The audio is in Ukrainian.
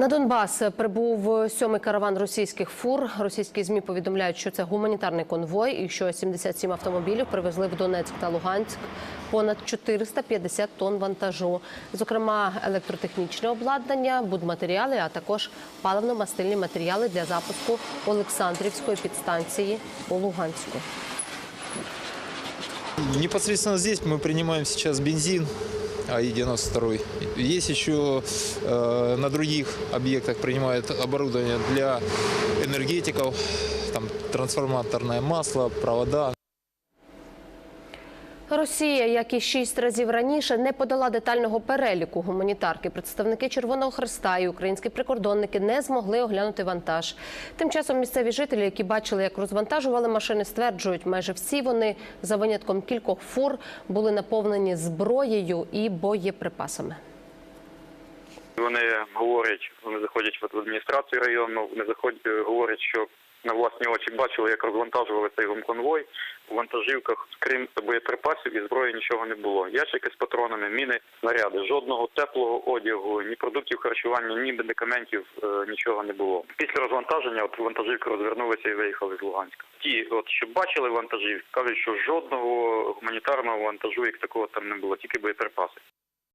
На Донбас прибув сьомий караван російських фур. Російські змі повідомляють, що це гуманітарний конвой, і що 77 автомобілів привезли в Донецьк та Луганськ понад 450 тонн вантажу, зокрема електротехнічне обладнання, будматеріали, а також паливно-мастильні матеріали для запуску Олександрівської підстанції у Луганську. Непосредственно здесь мы принимаем сейчас бензин АИ-92. Есть еще э, на других объектах принимают оборудование для энергетиков, там трансформаторное масло, провода. Росія, як і шість разів раніше, не подала детального переліку гуманітарки. Представники Червоного Хреста і українські прикордонники не змогли оглянути вантаж. Тим часом місцеві жителі, які бачили, як розвантажували машини, стверджують, майже всі вони за винятком кількох фур були наповнені зброєю і боєприпасами. Вони говорять, вони заходять в адміністрацію району, вони заходять, говорять, що на власні очі бачили, як розвантажували цей гумконвой. У вантажівках, крім боєприпасів і зброї, нічого не було. Ящики з патронами, міни, снаряди. Жодного теплого одягу, ні продуктів харчування, ні медикаментів е, нічого не було. Після розвантаження от вантажівки розвернулися і виїхали з Луганська. Ті, от що бачили вантажівки, кажуть, що жодного гуманітарного вантажу як такого там не було, тільки боєприпаси.